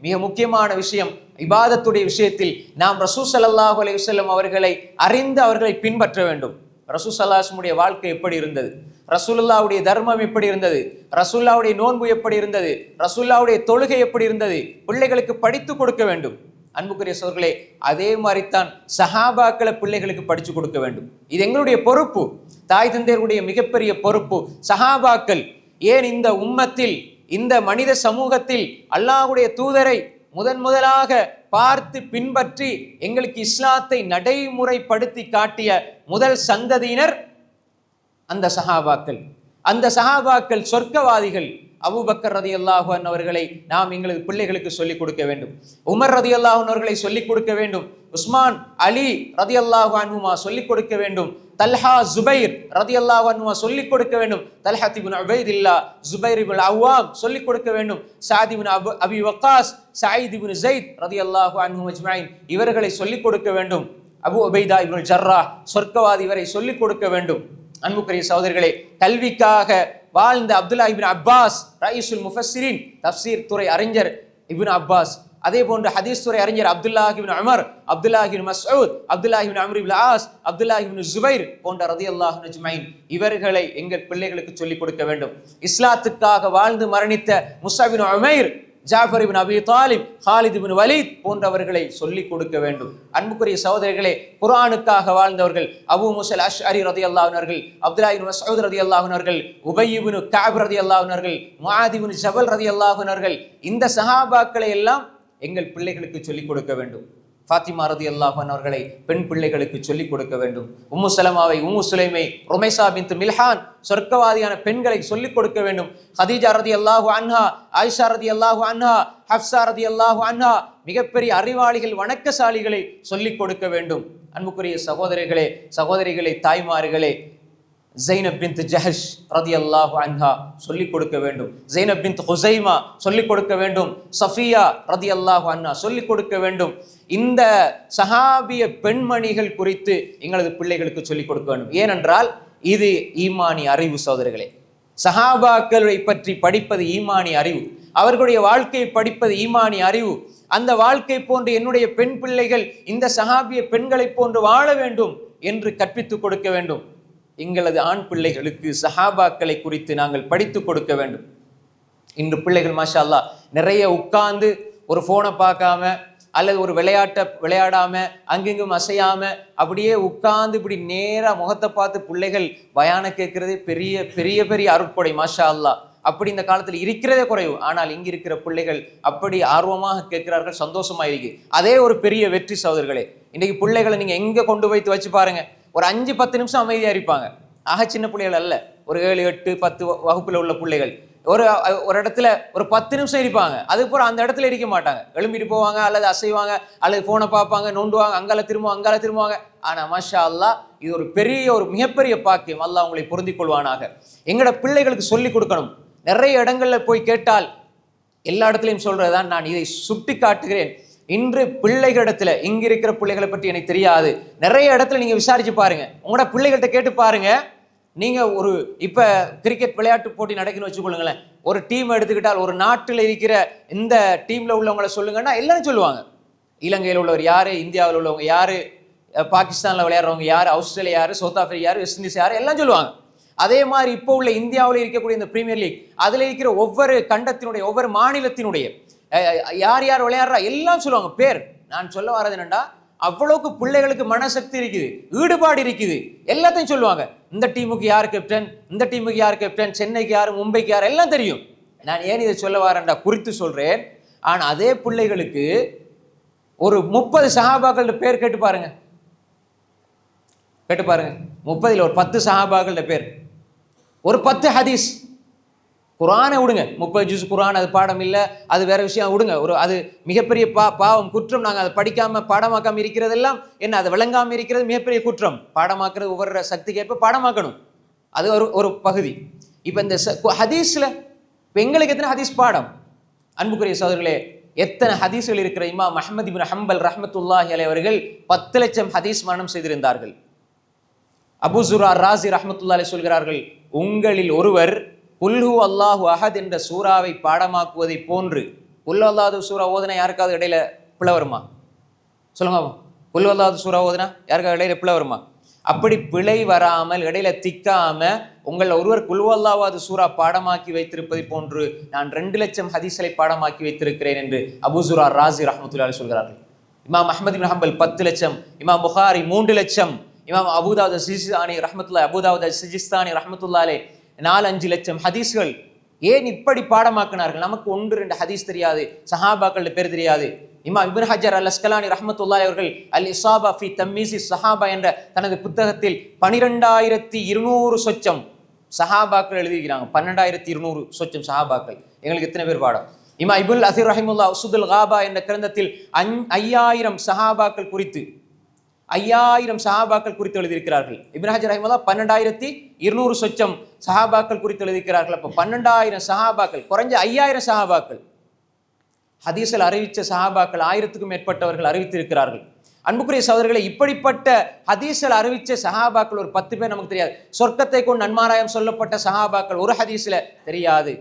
மிக முக்கியமான விஷயம். இபாதத்துடைய விஷயத்தில் நாம் ரசூ சல்லாஹூ அலி வல்லம் அவர்களை அறிந்து அவர்களை பின்பற்ற வேண்டும். ரசூ சல்லாஸ்முடைய வாழ்க்கை எப்படி இருந்தது? ரசூல்லாவுடைய தர்மம் எப்படி இருந்தது? ரசூல்லாவுடைய நோன்பு எப்படி இருந்தது? ரசூல்லாவுடைய தொழுகை எப்படி இருந்தது? பிள்ளைகளுக்கு படித்து கொடுக்க வேண்டும். அன்புக்குரிய சோர்களே அதே மாதிரித்தான் சஹாபாக்களை பிள்ளைகளுக்கு படித்து கொடுக்க வேண்டும். இது எங்களுடைய பொறுப்பு. தாய் தந்தையருடைய மிகப்பெரிய பொறுப்பு. சஹாபாக்கள் ஏன் இந்த உம்மத்தில் இந்த மனித சமூகத்தில் அல்லாஹுடைய தூதரை முதன் முதலாக பார்த்து பின்பற்றி எங்களுக்கு இஸ்லாத்தை நடைமுறைப்படுத்தி காட்டிய முதல் சந்ததியினர் அந்த சஹாபாக்கள். அந்த சஹாபாக்கள் சொர்க்கவாதிகள். அபூபக்கர் ரதி அல்லாஹன் அவர்களை நாம் எங்களது பிள்ளைகளுக்கு சொல்லிக் கொடுக்க வேண்டும். உமர் ரதி அல்லாஹன் அவர்களை சொல்லிக் கொடுக்க வேண்டும். உஸ்மான் அலி ரதி அல்லாஹு சொல்லிக் கொடுக்க வேண்டும். தல்ஹா ஜுபைர் ரதி அல்லாஹு சொல்லிக் கொடுக்க வேண்டும். தல்ஹா திபுன் உபைதில்லா ஜுபைர் இப்னு அவ்வாம் சொல்லிக் கொடுக்க வேண்டும். Saad Abu Abi Waqqas Saeed ibn Zaid ரதி அல்லாஹு அன்ஹு அஜ்மாயின் இவர்களை சொல்லிக் கொடுக்க வேண்டும். அபு அபைதா இபுல் ஜர்ரா சொர்க்கவாதி இவரை சொல்லிக் கொடுக்க வேண்டும். அன்புக்குரிய சகோதரிகளை கல்விக்காக வாழ்ந்த அப்துல்லா இபின் அப்பாஸ் ரயீசுல் முஃபஸ்ஸிரின் தப்சீர் துறை அறிஞர் இபின் அப்பாஸ். அதே போன்று ஹதீஸ் துறை அறிஞர் Abdullah ibn Umar Abdullah ibn Masood Abdullah ibn Amr Aas Abdullah ibn Zubair போன்ற ரதியல்லாஹு நஜ்மைன் இவர்களை எங்கள் பிள்ளைகளுக்கு சொல்லிக் கொடுக்க வேண்டும். இஸ்லாத்துக்காக வாழ்ந்து மரணித்த Musab bin Umair Jafar ibn Abi Talib Khalid ibn Walid போன்றவர்களை சொல்லிக் கொடுக்க வேண்டும். அன்புக்குரிய சகோதரர்களே குரானுக்காக வாழ்ந்தவர்கள் அபு முசல் அஷ் அரி ரதி அல்லாவினர்கள் அப்துல்லாஹின் மசூத் ரதி அல்லாவினர்கள் உபயிபின் காப் ரதி அல்லாவினர்கள் மாதிபின் ஜபல் ரதி அல்லாஹர்கள் இந்த சஹாபாக்களை எல்லாம் எங்கள் பிள்ளைகளுக்கு சொல்லிக் கொடுக்க வேண்டும். ஃபாத்திமா ரதி அல்லாஹன் அவர்களை பெண் பிள்ளைகளுக்கு சொல்லிக் கொடுக்க வேண்டும். உம்மு சலமாவை உம்மு சுலைமை ரொமேசா பின் மில்ஹான் சொர்க்கவாதியான பெண்களை சொல்லிக் கொடுக்க வேண்டும். ஹதீஜா ரதி அல்லாஹு அன்ஹா ஆயிஷா ரதி அல்லாஹு அன்ஹா ஹப்சா ரதி அல்லாஹு அன்ஹா மிகப்பெரிய அறிவாளிகள் வணக்கசாலிகளை சொல்லிக் கொடுக்க வேண்டும். அன்புக்குரிய சகோதரிகளே சகோதரிகளே தாய்மார்களே ஜெயினப் பின் ஜஹஷ் ரதி அல்லாஹு அன்ஹா சொல்லிக் கொடுக்க வேண்டும். ஜெயினப் பின் ஹுசைமா சொல்லிக் கொடுக்க வேண்டும். சஃபியா ரதி அல்லாஹு அன்ஹா சொல்லிக் கொடுக்க வேண்டும். இந்த சஹாபிய பெண்மணிகள் குறித்து எங்களது பிள்ளைகளுக்கு சொல்லிக் கொடுக்க வேண்டும். ஏனென்றால் இது ஈமானி அறிவு சோதரிகளே சஹாபாக்களை பற்றி படிப்பது ஈமானி அறிவு. அவர்களுடைய வாழ்க்கையை படிப்பது ஈமானி அறிவு. அந்த வாழ்க்கை போன்று என்னுடைய பெண் பிள்ளைகள் இந்த சஹாபிய பெண்களைப் போன்று வாழ வேண்டும் என்று கற்பித்துக் கொடுக்க வேண்டும். எங்களது ஆண் பிள்ளைகளுக்கு சஹாபாக்களை குறித்து நாங்கள் படித்து கொடுக்க வேண்டும். இன்று பிள்ளைகள் மாஷா அல்லா நிறைய உட்கார்ந்து ஒரு ஃபோனை பார்க்காம அல்லது ஒரு விளையாட்டை விளையாடாம அங்கெங்கும் அசையாம அப்படியே உட்கார்ந்து இப்படி நேராக முகத்தை பார்த்து பிள்ளைகள் பயான கேட்கறதே பெரிய பெரிய பெரிய அருட்படை மாஷா அல்லா அப்படி இந்த காலத்தில் இருக்கிறதே குறைவு. ஆனால் இங்கே இருக்கிற பிள்ளைகள் அப்படி ஆர்வமாக கேட்கிறார்கள் சந்தோஷமா இருக்கு. அதே ஒரு பெரிய வெற்றி சகோதரர்களே இன்னைக்கு பிள்ளைகளை நீங்க எங்க கொண்டு வைத்து வச்சு பாருங்க? ஒரு அஞ்சு பத்து நிமிஷம் அமைதியாக இருப்பாங்க. ஆக சின்ன பிள்ளைகள் அல்ல. ஒரு ஏழு எட்டு பத்து வ- உள்ள பிள்ளைகள். ஒரு ஒரு இடத்துல ஒரு பத்து நிமிஷம் இருப்பாங்க. அதுக்கப்புறம் அந்த இடத்துல இருக்க மாட்டாங்க. எழும்பிட்டு போவாங்க அல்லது அசைவாங்க அல்லது ஃபோனை பார்ப்பாங்க நோண்டுவாங்க அங்கால திரும்புவாங்க அங்கால திரும்புவாங்க. ஆனால் மஷா அல்லாஹ் இது ஒரு பெரிய ஒரு மிகப்பெரிய பாக்கியம். அல்லா உங்களை பொருந்திக் கொள்வானாக எங்களோட பிள்ளைகளுக்கு சொல்லி கொடுக்கணும். நிறைய இடங்கள்ல போய் கேட்டால் எல்லா இடத்துலையும் சொல்கிறதான் நான் இதை சுட்டி காட்டுகிறேன் இன்று பிள்ளைகளிடத்துல இங்க இருக்கிற பிள்ளைகளை பற்றி எனக்கு தெரியாது. நிறைய இடத்துல நீங்க விசாரிச்சு பாருங்க. உங்களோட பிள்ளைகள்கிட்ட கேட்டு பாருங்க. நீங்க ஒரு இப்ப கிரிக்கெட் விளையாட்டு போட்டி நடக்குன்னு வச்சுக்கொள்ளுங்களேன். ஒரு டீம் எடுத்துக்கிட்டால் ஒரு நாட்டில் இருக்கிற இந்த டீம்ல உள்ளவங்களை சொல்லுங்கன்னா எல்லாரும் சொல்லுவாங்க. இலங்கையில் உள்ளவர் யாரு? இந்தியாவில் உள்ளவங்க யாரு? பாகிஸ்தானில் பாகிஸ்தான்ல விளையாடுறவங்க யாரு? ஆஸ்திரேலியா யாரு? சவுத் ஆப்பிரிக்கா யாரு? வெஸ்ட் இண்டீஸ் யாரு? எல்லாம் சொல்லுவாங்க. அதே மாதிரி இப்போ உள்ள இந்தியாவில் இருக்கக்கூடிய இந்த பிரீமியர் லீக் அதில் இருக்கிற ஒவ்வொரு கண்டத்தினுடைய ஒவ்வொரு மாநிலத்தினுடைய யார் யார் விளையாடுறா? எல்லாம் சொல்லுவாங்க. பேர். நான் சொல்ல வர்றது என்னன்னா அவ்வளவுக்கு பிள்ளைகளுக்கு மனசக்தி இருக்குது ஈடுபாடு இருக்குது. எல்லாத்தையும் சொல்லுவாங்க. இந்த டீமுக்கு யார் கேப்டன் இந்த டீமுக்கு யார் கேப்டன் சென்னைக்கு யார்? மும்பைக்கு யார்? எல்லாம் தெரியும். நான் ஏன் இதை சொல்ல வரேன்டா? குறித்து சொல்கிறேன் ஆனால் அதே பிள்ளைகளுக்கு ஒரு முப்பது சஹாபாக்கள் பேர் கேட்டு பாருங்க. கேட்டு பாருங்க. முப்பதில் ஒரு பத்து சஹாபாக்கள பேர். ஒரு பத்து ஹதீஸ். குரானை விடுங்க. முப்பது ஜூஸ் குரான் அது பாடம் இல்லை அது வேற விஷயம் விடுங்க. ஒரு அது மிகப்பெரிய பா பாவம் குற்றம். நாங்கள் அதை படிக்காம பாடமாக்காம இருக்கிறதெல்லாம் என்ன அதை விளங்காமல் இருக்கிறது மிகப்பெரிய குற்றம். பாடமாக்குறது ஒவ்வொரு சக்திக்கு ஏற்ப பாடமாக்கணும். அது ஒரு ஒரு பகுதி. இப்போ இந்த ச- ஹதீஸில் இப்போ எங்களுக்கு எத்தனை ஹதீஸ் பாடம்? அன்புக்குரிய சோதர்களே எத்தனை ஹதீஸ்கள் இருக்கிற இமாம் அஹமது இபின் ஹம்பல் ரஹமத்துல்லாஹி அலை அவர்கள் பத்து லட்சம் ஹதீஸ் மரணம் செய்திருந்தார்கள். அபுசுரா ராசி ரஹமத்துல்லா ரஹ்மத்துல்லாஹி சொல்கிறார்கள் உங்களில் ஒருவர் குல்ஹு அல்லாஹு அஹத் என்ற சூறாவை பாடமாக்குவதை போன்று குல்லல்லாது சூறா ஓதுனா யாருக்காவது இடையில பிழை வருமா? சொல்லுங்க குல்வல்லாது சூறா ஓதுனா யாருக்காவது இடையில பிழை வருமா? அப்படி பிழை வராமல் இடையில திக்காம உங்கள் ஒருவர் குல்வல்லாவாது சூறா பாடமாக்கி வைத்திருப்பதை போன்று நான் ரெண்டு லட்சம் ஹதீசலை பாடமாக்கி வைத்திருக்கிறேன் என்று அபுசுரா ராசி ரஹமத்துல்லா சொல்கிறார்கள். இமாம் அஹமது பின் ஹம்பல் பத்து லட்சம் இமாம் புகாரி மூன்று லட்சம் இமாம் அபுதாவுத் சிஜிஸ்தானி ரஹமத்துல்லா அபுதாவுத் சிஜிஸ்தானி ரஹமத்துல்லாலே நாலு அஞ்சு லட்சம் ஹதீஸ்கள். ஏன் இப்படி பாடமாக்கினார்கள்? நமக்கு ஒன்று ரெண்டு ஹதீஸ் தெரியாது. சஹாபாக்கள் பேர் தெரியாது. இமா இபின் ஹஜர் அல் அஸ்கலானி ரஹமத்துல்லாய் அவர்கள் அல் இசாபா ஃபி தம்மீசி சஹாபா என்ற தனது புத்தகத்தில் பனிரெண்டாயிரத்தி இருநூறு சொச்சம் சஹாபாக்கள் எழுதியிருக்கிறாங்க. பன்னெண்டாயிரத்தி இருநூறு சொச்சம் சஹாபாக்கள். எங்களுக்கு எத்தனை பேர் பாடம்? இமா இபுல் அசிர் ரஹிமுல்லா உசுதுல் காபா என்ற கிரந்தத்தில் அஞ் ஐயாயிரம் சஹாபாக்கள் குறித்து ஐயாயிரம் சஹாபாக்கள் குறித்து எழுதியிருக்கிறார்கள். இப்னு ஹஜர் பன்னெண்டாயிரத்தி இருநூறு சொச்சம் சஹாபாக்கள் குறித்து எழுதியிருக்கிறார்கள். அப்போ பன்னெண்டாயிரம் சஹாபாக்கள் குறைஞ்ச ஐயாயிரம் சஹாபாக்கள். ஹதீஸில் அறிவித்த சஹாபாக்கள் ஆயிரத்துக்கும் மேற்பட்டவர்கள் அறிவித்திருக்கிறார்கள். அன்புக்குரிய சகோதரர்களை இப்படிப்பட்ட ஹதீஸில் அறிவித்த சஹாபாக்கள் ஒரு பத்து பேர் நமக்கு தெரியாது. சொர்க்கத்தை கொண்டு நன்மாராயம் சொல்லப்பட்ட சஹாபாக்கள் ஒரு ஹதீஸில் தெரியாது.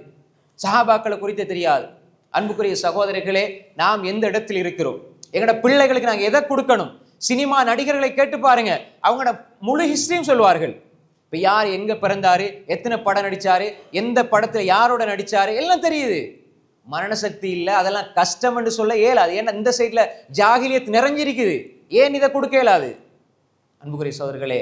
சஹாபாக்களை குறித்து தெரியாது. அன்புக்குரிய சகோதரர்களே நாம் எந்த இடத்தில் இருக்கிறோம்? எங்களோட பிள்ளைகளுக்கு நாங்கள் எதை கொடுக்கணும்? சினிமா நடிகர்களை கேட்டு பாருங்க. அவங்களோட முழு ஹிஸ்டரியும் சொல்வார்கள் இப்போ யார் எங்கே பிறந்தாரு? எத்தனை படம் நடித்தார் எந்த படத்தில் யாரோட நடித்தார் எல்லாம் தெரியுது. மரணசக்தி இல்லை அதெல்லாம் கஷ்டம்னு சொல்ல இயலாது. ஏன்னா இந்த சைடில் ஜாகிலியத் நிறைஞ்சிருக்குது. ஏன் இதை கொடுக்க இயலாது? அன்புக்குரிய சோதர்களே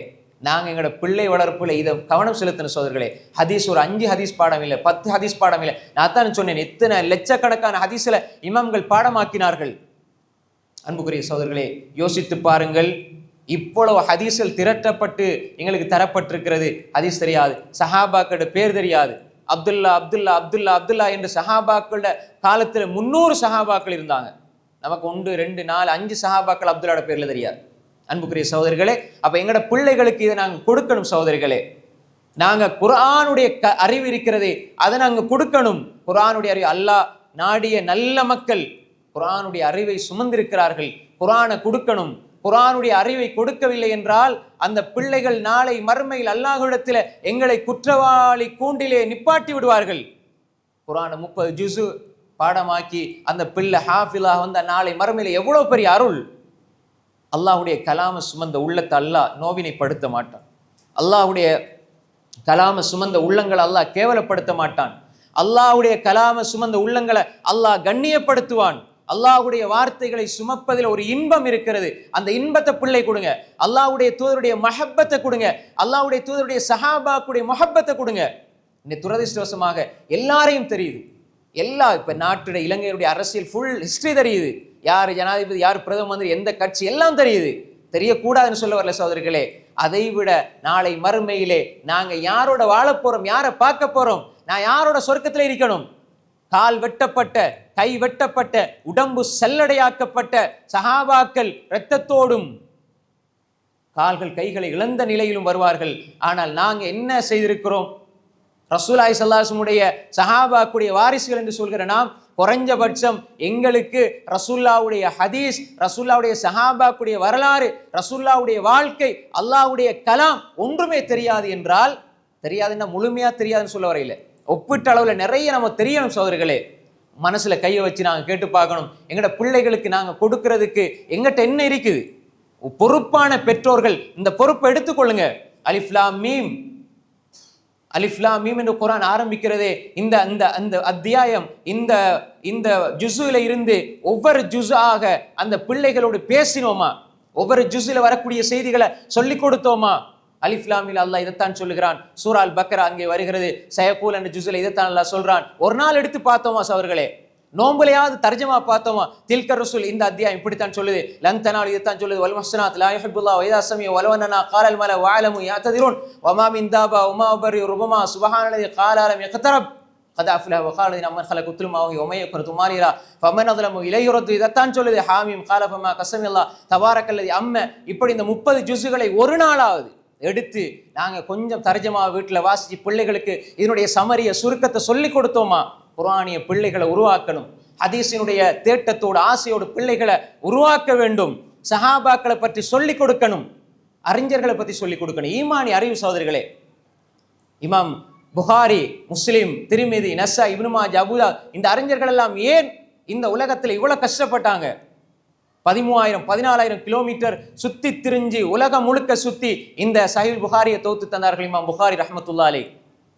நாங்கள் எங்களோட பிள்ளை வளர்ப்பில் இதை கவனம் செலுத்தின சோதர்களே ஹதீஸ் ஒரு அஞ்சு ஹதீஸ் பாடம் இல்லை பத்து ஹதீஸ் பாடம் இல்லை. நான் தான் சொன்னேன் எத்தனை லட்சக்கணக்கான ஹதீஸில் இமாம்கள் பாடமாக்கினார்கள். அன்புக்குரிய சோதர்களே யோசித்து பாருங்கள். இவ்வளவு ஹதீஸில் திரட்டப்பட்டு எங்களுக்கு தரப்பட்டிருக்கிறது. ஹதீஸ் தெரியாது. சஹாபாக்களோட பேர் தெரியாது. அப்துல்லா அப்துல்லா அப்துல்லா அப்துல்லா என்று சஹாபாக்களோட காலத்தில் முன்னூறு சஹாபாக்கள் இருந்தாங்க. நமக்கு ஒன்று ரெண்டு நாலு அஞ்சு சஹாபாக்கள் அப்துல்லாட பேரில் தெரியாது. அன்புக்குரிய சகோதரிகளே அப்போ எங்களோட பிள்ளைகளுக்கு இதை நாங்கள் கொடுக்கணும் சகோதரிகளே நாங்கள் குரானுடைய க அறிவு இருக்கிறதே அதை நாங்கள் கொடுக்கணும். குரானுடைய அறிவு அல்லாஹ் நாடிய நல்ல மக்கள் குரானுடைய அறிவை சுமந்திருக்கிறார்கள். குரானை கொடுக்கணும். குரானுடைய அறிவை கொடுக்கவில்லை என்றால் அந்த பிள்ளைகள் நாளை மறுமையில் அல்லாஹுடத்தில் எங்களை குற்றவாளி கூண்டிலே நிப்பாட்டி விடுவார்கள். குரானை முப்பது ஜுசு பாடமாக்கி அந்த பிள்ளை ஹாஃபிலா வந்த நாளை மறுமையில் எவ்வளோ பெரிய அருள். அல்லாஹுடைய கலாம சுமந்த உள்ளத்தை அல்லாஹ் நோவினைப்படுத்த மாட்டான். அல்லாஹ்வுடைய கலாம சுமந்த உள்ளங்களை அல்லாஹ் கேவலப்படுத்த மாட்டான். அல்லாஹுடைய கலாம சுமந்த உள்ளங்களை அல்லாஹ் கண்ணியப்படுத்துவான். அல்லாஹுடைய வார்த்தைகளை சுமப்பதில் ஒரு இன்பம் இருக்கிறது. அந்த இன்பத்தை பிள்ளை கொடுங்க. அல்லாஹுடைய தூதருடைய மஹப்பத்தை கொடுங்க. அல்லாஹுடைய தூதருடைய சஹாபாக்குடைய மொஹப்பத்தை கொடுங்க. இன்னைக்கு துரதிருஷ்டவசமாக எல்லாரையும் தெரியுது. எல்லா இப்போ நாட்டுடைய இலங்கையுடைய அரசியல் ஃபுல் ஹிஸ்ட்ரி தெரியுது. யார் ஜனாதிபதி யார் பிரதம மந்திரி எந்த கட்சி எல்லாம் தெரியுது. தெரியக்கூடாதுன்னு சொல்ல வரல சோதர்களே அதை விட நாளை மறுமையிலே நாங்கள் யாரோட வாழப்போகிறோம் யாரை பார்க்க போகிறோம் நான் யாரோட சொர்க்கத்தில் இருக்கணும்? கால் வெட்டப்பட்ட கை வெட்டப்பட்ட உடம்பு செல்லடையாக்கப்பட்ட சஹாபாக்கள் இரத்தத்தோடும் கால்கள் கைகளை இழந்த நிலையிலும் வருவார்கள். ஆனால் நாங்கள் என்ன செய்திருக்கிறோம்? ரசூலாய் சல்லாசமுடைய சஹாபாக்குடைய வாரிசுகள் என்று சொல்கிற நாம் குறைஞ்சபட்சம் எங்களுக்கு ரசூல்லாவுடைய ஹதீஸ் ரசூல்லாவுடைய சஹாபாக்குடைய வரலாறு ரசூல்லாவுடைய வாழ்க்கை அல்லாஹ்வுடைய கலாம் ஒன்றுமே தெரியாது என்றால் தெரியாதுன்னா முழுமையாக தெரியாதுன்னு சொல்ல வரையில. ஒப்பிட்ட அளவில் நிறைய நம்ம தெரியணும் சோதர்களே மனசில் கையை வச்சு நாங்கள் கேட்டு பார்க்கணும். எங்கட பிள்ளைகளுக்கு நாங்கள் கொடுக்கறதுக்கு எங்கிட்ட என்ன இருக்குது? பொறுப்பான பெற்றோர்கள் இந்த பொறுப்பை எடுத்துக்கொள்ளுங்க அலிஃப்லா மீம். அலிஃப்லா மீம் என்று குரான் ஆரம்பிக்கிறதே இந்த அந்த அந்த அத்தியாயம் இந்த இந்த ஜுசுல இருந்து ஒவ்வொரு ஜுஸாக அந்த பிள்ளைகளோடு பேசினோமா? ஒவ்வொரு ஜுஸில் வரக்கூடிய செய்திகளை சொல்லி கொடுத்தோமா? அலிஃப்லாமில் அல்லாஹ் இதைத்தான் சொல்லுகிறான் சூரால் பக்கரா அங்கே வருகிறது சயக்கூல் என்ற ஜுஸில் இதைத்தான் அல்லாஹ் சொல்றான் ஒரு நாள் எடுத்து பார்த்தோமா சவர்களே நோம்புலையாவது தர்ஜமா பார்த்தோமா தில்கர் ரசூல் இந்த அத்தியாயம் இப்படித்தான் சொல்லுது லன் தனால் இதைத்தான் சொல்லுது வல் மஹ்சனாத் லா யுஹிப்புல்லா வைதா சமிய வலவனனா காலல் மல வஅலமு யாத்ததிரூன் வமா மின் தாபா உமா பரி ருபமா சுபஹானல்லதி காலாலம் யக்தரப் قد أفلح وقال إن من خلق كل ما وهي ومن يكن تماريرا فمن أظلم إليه يرد இதைத்தான் சொல்லுது ஹாமீம் கால ஃபமா கஸமி அல்லாஹ் தபாரக் அல்லதி அம்ம இப்படி இந்த முப்பது ஜுஸுகளை ஒரு நாளாவது எடுத்து நாங்கள் கொஞ்சம் தர்ஜமா வீட்டில் வாசித்து பிள்ளைகளுக்கு இதனுடைய சமரிய சுருக்கத்தை சொல்லி கொடுத்தோமா? குரானிய பிள்ளைகளை உருவாக்கணும். ஹதீஸினுடைய தேட்டத்தோடு ஆசையோடு பிள்ளைகளை உருவாக்க வேண்டும். சஹாபாக்களை பற்றி சொல்லி கொடுக்கணும். அறிஞர்களை பற்றி சொல்லி கொடுக்கணும். ஈமானி அறிவு சோதரிகளே இமாம் புகாரி முஸ்லீம் திருமிதி நசா இப்னுமாஜ் அபுதா இந்த அறிஞர்கள் எல்லாம் ஏன் இந்த உலகத்தில் இவ்வளோ கஷ்டப்பட்டாங்க? பதிமூவாயிரம் பதினாலாயிரம் கிலோமீட்டர் சுத்தி திரிஞ்சு உலகம் முழுக்க சுத்தி இந்த சஹில் புகாரியை தோத்து தந்தார்கள் இமாம் புகாரி ரஹமத்துல்லா அலி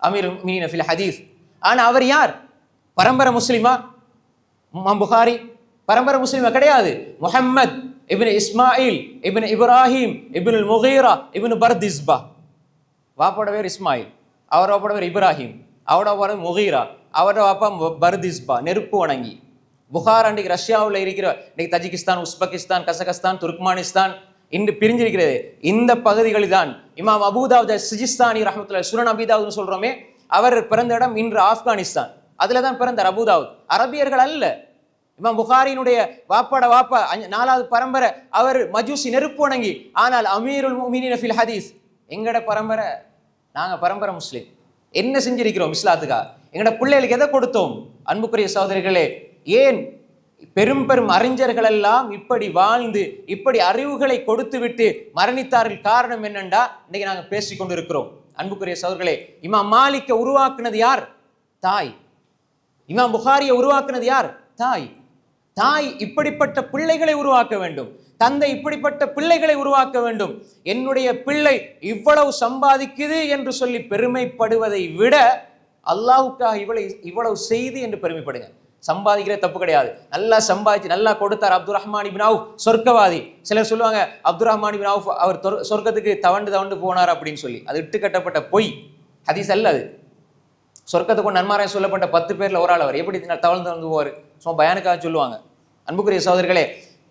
அமீர் மீன் ஃபில் ஹதீஸ். ஆனால் அவர் யார்? பரம்பரை முஸ்லிமா? இமாம் புகாரி? பரம்பரை முஸ்லிமா கிடையாது. Muhammad ibn Ismail ibn Ibrahim ibn Mughira ibn Bardizbah. வாப்போட பேர் இஸ்மாயில் அவரோட பேர் இப்ராஹிம் அவரோட பேர் முகீரா அவரோட வாப்பா பர்திஸ்பா நெருப்பு வணங்கி. புகார் அன்றைக்கு ரஷ்யாவில் இருக்கிற இன்னைக்கு தஜிகிஸ்தான் உஸ்பெகிஸ்தான் கசகஸ்தான் துர்க்மானிஸ்தான் இன்று பிரிஞ்சிருக்கிறது. இந்த பகுதிகளில் தான் இமாம் அபுதாவுத சிஜிஸ்தானி ரஹமத்துல சுரன் அபிதாவுன்னு சொல்றோமே அவர் பிறந்த இடம் இன்று ஆப்கானிஸ்தான். அதில் தான் பிறந்தார் அபுதாவுத் அரபியர்கள் அல்ல. இமாம் புகாரினுடைய வாப்பாட வாப்பா அஞ்சு நாலாவது பரம்பரை அவர் மஜூசி நெருப்பு வணங்கி ஆனால் அமீருல் மீனின் ஃபில் ஹதீஸ். எங்கட பரம்பரை? நாங்கள் பரம்பரை முஸ்லீம். என்ன செஞ்சிருக்கிறோம் இஸ்லாத்துக்கா எங்களோட பிள்ளைகளுக்கு எதை கொடுத்தோம்? அன்புக்குரிய சகோதரிகளே ஏன் பெரும் பெரும் அறிஞர்கள் எல்லாம் இப்படி வாழ்ந்து இப்படி அறிவுகளை கொடுத்து விட்டு மரணித்தார்கள் காரணம் என்னண்டா? இன்னைக்கு நாங்கள் பேசிக் கொண்டிருக்கிறோம். அன்புக்குரிய சோர்களே இமா மாலிக்க உருவாக்குனது யார்? தாய். இமாம் புகாரியை உருவாக்குனது யார்? தாய். தாய் இப்படிப்பட்ட பிள்ளைகளை உருவாக்க வேண்டும். தந்தை இப்படிப்பட்ட பிள்ளைகளை உருவாக்க வேண்டும். என்னுடைய பிள்ளை இவ்வளவு சம்பாதிக்குது என்று சொல்லி பெருமைப்படுவதை விட அல்லாவுக்காக இவ்வளவு இவ்வளவு செய்து என்று பெருமைப்படுங்க. சம்பாதிக்கிற தப்பு கிடையாது. நல்லா சம்பாதிச்சு நல்லா கொடுத்தார் அப்துல் ரஹ்மான் இபின் அவுஃப் சொர்க்கவாதி. சிலர் சொல்லுவாங்க அப்துல் ரஹ்மான் இபின் அவுஃப் அவர் சொர்க்கத்துக்கு தவண்டு தவண்டு போனார் அப்படின்னு சொல்லி. அது இட்டு கட்டப்பட்ட பொய். ஹதீஸ் அல்ல அது. சொர்க்கத்துக்கு நன்மாராயம் சொல்லப்பட்ட பத்து பேரில் ஒரு ஆள் அவர். எப்படி தவழ்ந்து வந்து போவார்? சும்மா பயானுக்காக சொல்லுவாங்க. அன்புக்குரிய சோதர்களே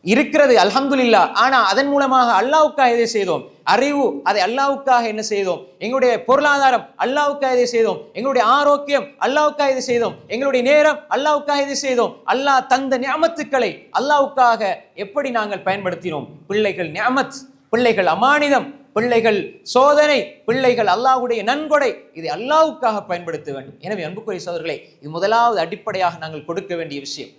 இருக்கிறது அலமதுல்லா ஆனால் அதன் மூலமாக அல்லாவுக்காக எதை செய்தோம்? அறிவு அதை அல்லாவுக்காக என்ன செய்தோம்? எங்களுடைய பொருளாதாரம் அல்லாவுக்காக இதை செய்தோம். எங்களுடைய ஆரோக்கியம் அல்லாவுக்காக இதை செய்தோம். எங்களுடைய நேரம் அல்லாவுக்காக இதை செய்தோம். அல்லாஹ் தந்த நியமத்துக்களை அல்லாவுக்காக எப்படி நாங்கள் பயன்படுத்தினோம்? பிள்ளைகள் நியமத் பிள்ளைகள் அமானிதம் பிள்ளைகள் சோதனை பிள்ளைகள் அல்லாஹுடைய நன்கொடை இதை அல்லாவுக்காக பயன்படுத்த வேண்டும். எனவே அன்புக்குரிய சோதர்களே இது முதலாவது அடிப்படையாக நாங்கள் கொடுக்க வேண்டிய விஷயம்.